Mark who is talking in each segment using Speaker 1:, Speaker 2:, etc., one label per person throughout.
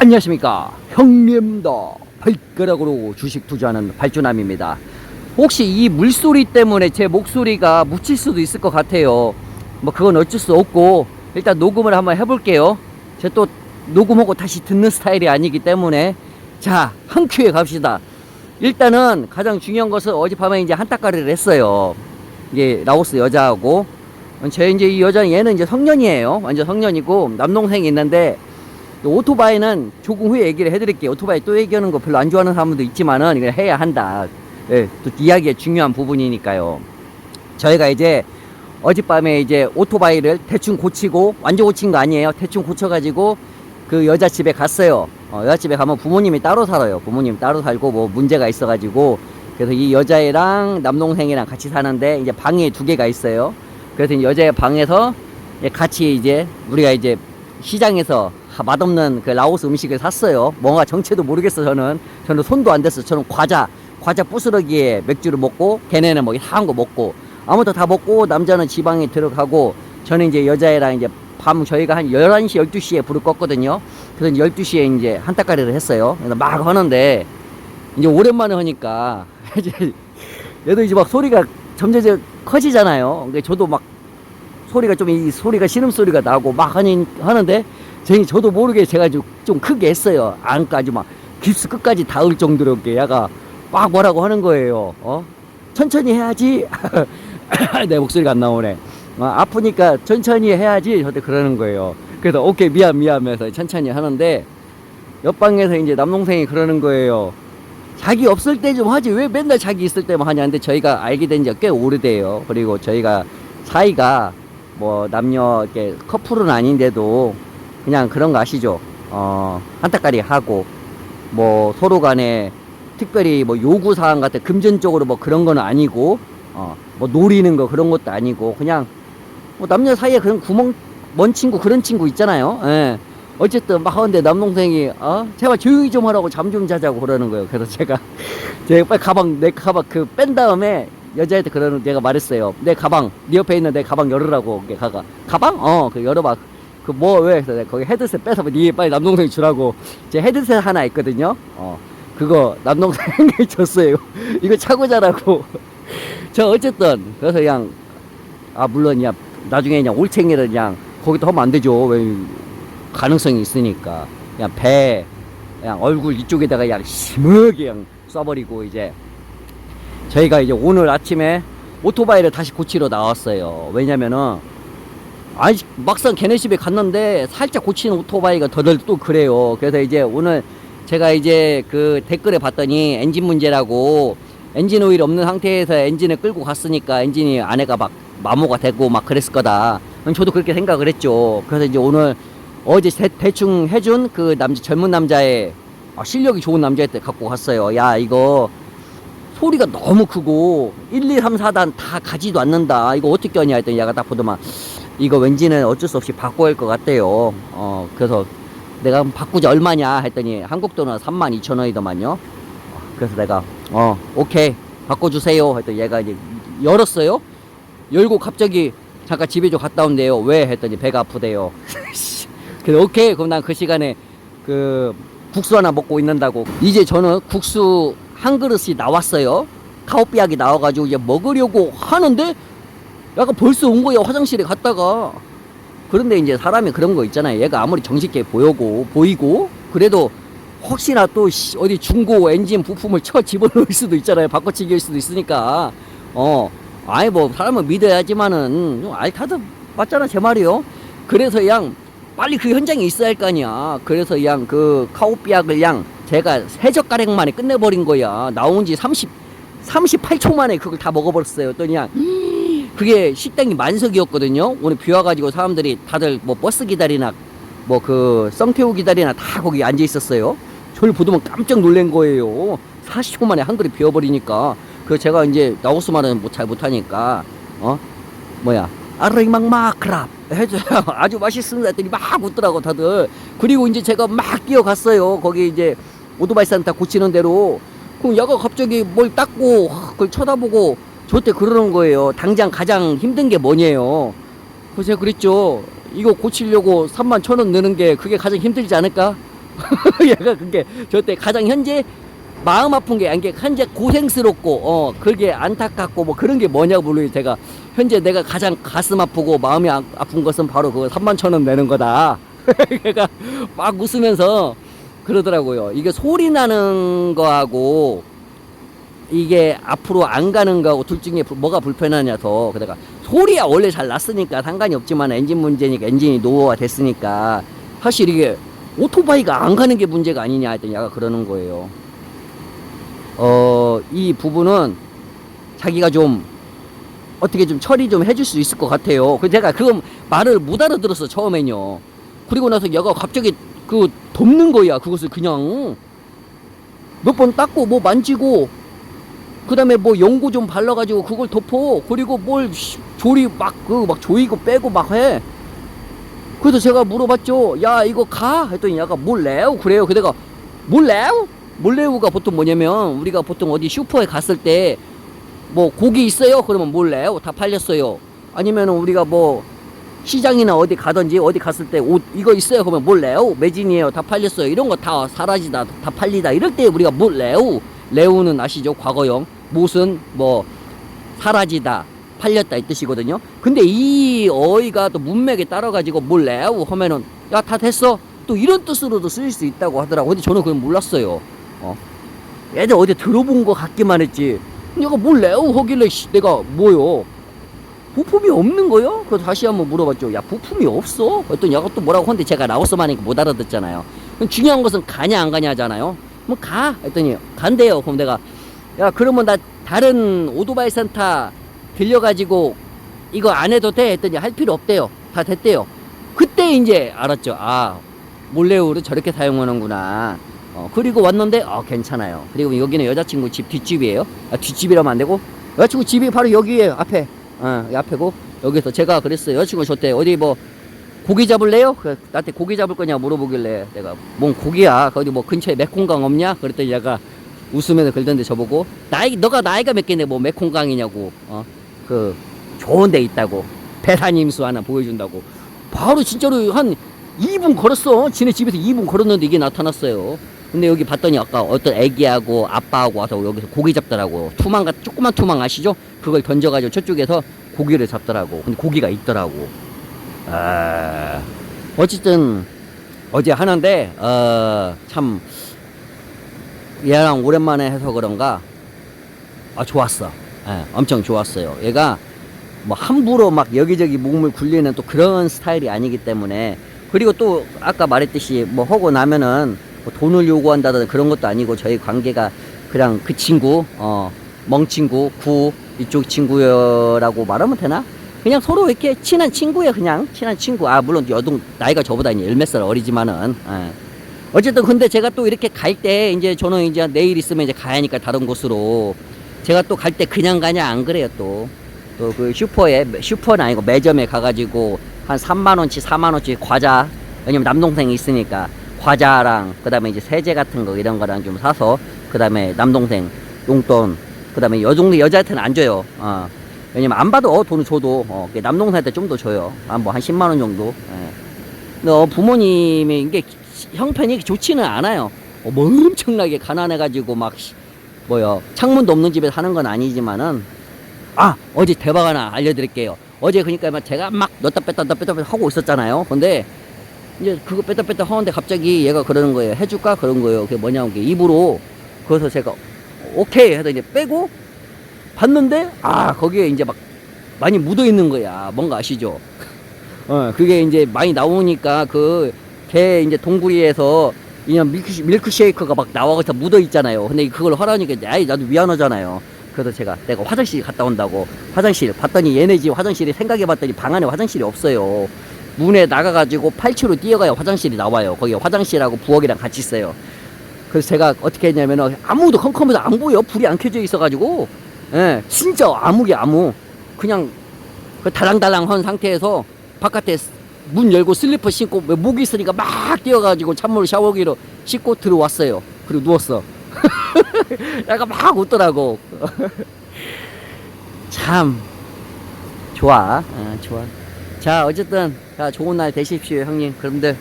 Speaker 1: 안녕하십니까. 형님다 발가락으로 주식 투자하는 발주남입니다. 혹시 이 물소리 때문에 제 목소리가 묻힐 수도 있을 것 같아요. 뭐 그건 어쩔 수 없고 일단 녹음을 한번 해볼게요. 제가 또 녹음하고 다시 듣는 스타일이 아니기 때문에 자 한 큐에 갑시다. 일단은 가장 중요한 것은 어젯밤에 이제 한따까리를 했어요. 이게 라오스 여자하고. 제 이제 이 여자 얘는 이제 성년이에요. 완전 성년이고 남동생이 있는데 오토바이는 조금 후에 얘기를 해드릴게요. 오토바이 또 얘기하는 거 별로 안 좋아하는 사람도 있지만은 이걸 해야 한다. 예, 또 이야기의 중요한 부분이니까요. 저희가 이제 어젯밤에 이제 오토바이를 대충 고치고 완전 고친 거 아니에요. 대충 고쳐가지고 그 여자 집에 갔어요. 어, 여자 집에 가면 부모님이 따로 살아요. 부모님 따로 살고 뭐 문제가 있어가지고 그래서 이 여자애랑 남동생이랑 같이 사는데 이제 방이 두 개가 있어요. 그래서 이 여자의 방에서 같이 이제 우리가 이제 시장에서 하- 맛없는 그 라오스 음식을 샀어요. 뭔가 정체도 모르겠어 저는. 저는 손도 안 댔어. 저는 과자, 과자 부스러기에 맥주를 먹고 걔네는 뭐 사한 거 먹고 아무튼 다 먹고 남자는 지방에 들어가고 저는 이제 여자애랑 이제 밤 저희가 한 11시, 12시에 불을 껐거든요. 그래서 12시에 이제 한따까리를 했어요. 그래서 막 하는데 이제 오랜만에 하니까 이제 얘도 이제 막 소리가 점점 커지잖아요. 그러니까 저도 막 소리가 좀 이 소리가 신음 소리가 나고 막 하니 하는데 제 저도 모르게 제가 좀, 좀 크게 했어요. 안까지 막 깁스 끝까지 닿을 정도로 얘가 막 뭐라고 하는 거예요. 어? 천천히 해야지. 내 목소리가 안 나오네. 어, 아프니까 천천히 해야지. 저한테 그러는 거예요. 그래서 오케이 미안 미안 하면서 천천히 하는데 옆방에서 이제 남동생이 그러는 거예요. 자기 없을 때 좀 하지 왜 맨날 자기 있을 때만 하냐 근데 저희가 알게 된지꽤 오래돼요 그리고 저희가 사이가 뭐 남녀 이렇게 커플은 아닌데도 그냥 그런 거 아시죠? 어 한따까리 하고 뭐 서로 간에 특별히 뭐 요구 사항 같은 금전적으로 뭐 그런 거는 아니고 어 뭐 노리는 거 그런 것도 아니고 그냥 뭐 남녀 사이에 그런 구멍 먼 친구 그런 친구 있잖아요. 예. 어쨌든 막 하는데 남동생이 어? 제발 조용히 좀 하라고 잠 좀 자자고 그러는 거예요. 그래서 제가 제가 빨리 가방 내 가방 그 뺀 다음에 여자한테 그러는 내가 말했어요. 내 가방 네 옆에 있는 내 가방 열으라고 가가. 가방? 어 그 열어봐 그 뭐 왜 거기 헤드셋 빼서 네 빨리 남동생이 주라고. 제 헤드셋 하나 있거든요. 어 그거 남동생이 줬어요. 이거 차고 자라고. 저 어쨌든 그래서 그냥 아 물론 야 나중에 그냥 올챙이를 그냥 거기다 하면 안 되죠. 왜 가능성이 있으니까. 그냥 배 그냥 얼굴 이쪽에다가 그냥 심하게 그냥 쏴버리고 이제. 저희가 이제 오늘 아침에 오토바이를 다시 고치러 나왔어요. 왜냐면은 아니 막상 걔네 집에 갔는데 살짝 고치는 오토바이가 더들 또 그래요. 그래서 이제 오늘 제가 이제 그 댓글에 봤더니 엔진 문제라고 엔진 오일 없는 상태에서 엔진을 끌고 갔으니까 엔진이 안에가 막 마모가 되고 막 그랬을 거다. 그럼 저도 그렇게 생각을 했죠. 그래서 이제 오늘 어제 대, 충 해준 그 남자 젊은 남자의 아, 실력이 좋은 남자한테 갖고 갔어요. 야 이거 소리가 너무 크고 1, 2, 3, 4단 다 가지도 않는다. 이거 어떻게 하냐 했더니 얘가 딱 보더만 이거 왠지는 어쩔 수 없이 바꿔야 할 것 같대요. 어 그래서 내가 바꾸자 얼마냐? 했더니 한국 돈은 3만 2천 원이더만요. 그래서 내가 어 오케이 바꿔 주세요. 했더니 얘가 이제 열었어요. 열고 갑자기 잠깐 집에 좀 갔다 온대요. 왜? 했더니 배가 아프대요. 그래서 오케이 그럼 난 그 시간에 그 국수 하나 먹고 있는다고. 이제 저는 국수 한 그릇이 나왔어요. 카오비약이 나와가지고 이제 먹으려고 하는데 약간 벌써 온 거야 화장실에 갔다가. 그런데 이제 사람이 그런 거 있잖아요. 얘가 아무리 정식해 보이고 보이고 그래도 혹시나 또 씨, 어디 중고 엔진 부품을 쳐 집어넣을 수도 있잖아요. 바꿔치기일 수도 있으니까. 어 아이 뭐 사람은 믿어야지만은 좀 알카드 맞잖아 제 말이요. 그래서 양 빨리 그 현장에 있어야 할 거 아니야. 그래서 양 그 카오비약을 양 제가 세 젓가락 만에 끝내버린 거야. 나온 지 30, 38초 만에 그걸 다 먹어버렸어요. 또 그냥 그게 식당이 만석이었거든요. 오늘 비 와가지고 사람들이 다들 뭐 버스 기다리나 뭐 그 썸태우 기다리나 다 거기 앉아 있었어요. 저를 보더만 깜짝 놀란 거예요. 40초 만에 한 그릇 비워버리니까. 그 제가 이제 라오스 말은 못, 잘 못하니까 어? 뭐야? 아르이망마크랍! 해줘요 아주 맛있습니다 했더니 막 웃더라고 다들. 그리고 이제 제가 막 뛰어갔어요. 거기 이제 오토바이 산타 고치는 대로. 그럼 얘가 갑자기 뭘 닦고 그걸 쳐다보고 저때 그러는 거예요. 당장 가장 힘든 게 뭐냐요? 그래서 제가 그랬죠. 이거 고치려고 3만 천 원 내는 게 그게 가장 힘들지 않을까? 얘가 그게 저때 가장 현재 마음 아픈 게 이게 현재 고생스럽고 어 그게 안타깝고 뭐 그런 게 뭐냐고 물론 제가 현재 내가 가장 가슴 아프고 마음이 아, 아픈 것은 바로 그 3만 천 원 내는 거다. 걔가 막 웃으면서 그러더라고요. 이게 소리 나는 거하고 이게 앞으로 안 가는 거하고 둘 중에 불- 뭐가 불편하냐 더 그러니까 소리야 원래 잘 났으니까 상관이 없지만 엔진 문제니까 엔진이 노후화 됐으니까 사실 이게 오토바이가 안 가는 게 문제가 아니냐 했더니 약간 그러는 거예요. 어, 이 부분은 자기가 좀 어떻게 좀 처리 좀 해줄 수 있을 것 같아요. 그 제가 그 말을 못 알아들었어 처음엔요. 그리고 나서 얘가 갑자기 그 덮는 거야 그것을 그냥 몇 번 닦고 뭐 만지고 그 다음에 뭐 연고 좀 발라가지고 그걸 덮어 그리고 뭘 씨, 조리 막 그 막 조이고 빼고 막 해. 그래서 제가 물어봤죠. 야 이거 가 했더니 얘가 몰래요 그래요. 그 내가 몰래요? 몰래우가 보통 뭐냐면 우리가 보통 어디 슈퍼에 갔을 때 뭐 고기 있어요? 그러면 몰래요. 다 팔렸어요. 아니면 우리가 뭐 시장이나 어디 가든지 어디 갔을 때 옷 이거 있어요? 그러면 몰래요. 매진이에요. 다 팔렸어요. 이런 거 다 사라지다. 다 팔리다. 이럴 때 우리가 몰래요. 레우는 아시죠? 과거형. 못은 뭐 사라지다. 팔렸다 이 뜻이거든요. 근데 이 어휘가 또 문맥에 따라 가지고 몰래요 하면은 야 다 됐어. 또 이런 뜻으로도 쓰일 수 있다고 하더라고. 근데 저는 그건 몰랐어요. 어. 애들 어디 들어본 거 같기만 했지. 내가 몰래요 하길래 씨, 내가 뭐요? 부품이 없는 거요? 그래서 다시 한번 물어봤죠. 야 부품이 없어? 어떤 야가 또 뭐라고 하는데 제가 라오스만 하니까 못 알아듣잖아요. 중요한 것은 가냐 안 가냐 하잖아요. 뭐 가? 했더니 간대요. 그럼 내가 야 그러면 나 다른 오토바이 센터 들려가지고 이거 안 해도 돼? 했더니 할 필요 없대요. 다 됐대요. 그때 이제 알았죠. 아 몰래우를 저렇게 사용하는구나. 어, 그리고 왔는데 어 괜찮아요. 그리고 여기는 여자친구 집 뒷집이에요. 아, 뒷집이라면 안 되고 여자친구 집이 바로 여기에요. 앞에. 어, 이 앞에고 여기서 제가 그랬어요. 여자친구 저때 어디 뭐 고기 잡을래요? 그 나한테 고기 잡을 거냐 물어보길래 내가 뭔 고기야? 거기 뭐 근처에 메콩강 없냐? 그랬더니 얘가 웃으면서 그러던데 저보고 나이 너가 나이가 몇 개인데 뭐 메콩강이냐고 어? 그 좋은 데 있다고 배산임수 하나 보여준다고. 바로 진짜로 한 2분 걸었어. 지네 집에서 2분 걸었는데 이게 나타났어요. 근데 여기 봤더니 아까 어떤 애기하고 아빠하고 와서 여기서 고기 잡더라고. 투망 같 조그만 투망 아시죠? 그걸 던져가지고 저쪽에서 고기를 잡더라고. 근데 고기가 있더라고. 아 어쨌든 어제 하는데 어참 얘랑 오랜만에 해서 그런가? 아 좋았어. 예, 엄청 좋았어요. 얘가 뭐 함부로 막 여기저기 몸을 굴리는 또 그런 스타일이 아니기 때문에 그리고 또 아까 말했듯이 뭐 하고 나면은 뭐 돈을 요구한다든 그런 것도 아니고 저희 관계가 그냥 그 친구 어 멍친구 구 이쪽 친구라고 말하면 되나? 그냥 서로 이렇게 친한 친구야 그냥. 친한 친구. 아 물론 여동 나이가 저보다 이제 열몇 살 어리지만은 예. 어쨌든 근데 제가 또 이렇게 갈 때 이제 저는 이제 내일 있으면 이제 가야 하니까 다른 곳으로. 제가 또 갈 때 그냥 가냐? 안 그래요 또. 또 그 슈퍼에 슈퍼는 아니고 매점에 가가지고 한 3만 원치 4만 원치 과자 왜냐면 남동생이 있으니까 과자랑 그다음에 이제 세제 같은 거 이런 거랑 좀 사서 그다음에 남동생 용돈 그다음에 여동생 여자한테는 안 줘요. 어. 왜냐면 안 받아 돈을 줘도. 어 남동생한테 좀 더 줘요. 한뭐 한 10만 원 정도. 예. 근데 어, 부모님이 이게 형편이 좋지는 않아요. 어, 뭐 엄청나게 가난해가지고 막 씨, 뭐요 창문도 없는 집에 사는 건 아니지만은 아 어제 대박 하나 알려드릴게요. 어제 그러니까 막 제가 막 넣다 뺐다 넣다 뺐다 하고 있었잖아요. 근데 이제 그거 뺐다 뺐다 하는데 갑자기 얘가 그러는 거예요. 해줄까 그런 거예요. 그게 뭐냐면 그게 입으로 그래서 제가 오케이 해서 이제 빼고 봤는데 아 거기에 이제 막 많이 묻어 있는 거야. 뭔가 아시죠? 어, 그게 이제 많이 나오니까 그 개 이제 동구리에서 그냥 밀크, 밀크쉐이크가 막 나와서 묻어 있잖아요. 근데 그걸 하라니까 아이 나도 미안하잖아요. 그래서 제가 내가 화장실 갔다 온다고 화장실 봤더니 얘네 집 화장실이 생각해 봤더니 방 안에 화장실이 없어요. 문에 나가가지고 8치로 뛰어가야 화장실이 나와요. 거기 화장실하고 부엌이랑 같이 있어요. 그래서 제가 어떻게 했냐면은 아무도 컴컴해서 안 보여. 불이 안 켜져 있어가지고 예, 진짜 아무게 아무. 그냥 그 달랑달랑한 상태에서 바깥에 문 열고 슬리퍼 신고 목이 있으니까 막 뛰어가지고 찬물 샤워기로 씻고 들어왔어요. 그리고 누웠어. 약간 막 웃더라고. 참 좋아, 어, 좋아. 자 어쨌든 자 좋은 날 되십시오 형님. 그럼들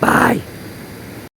Speaker 1: 바이.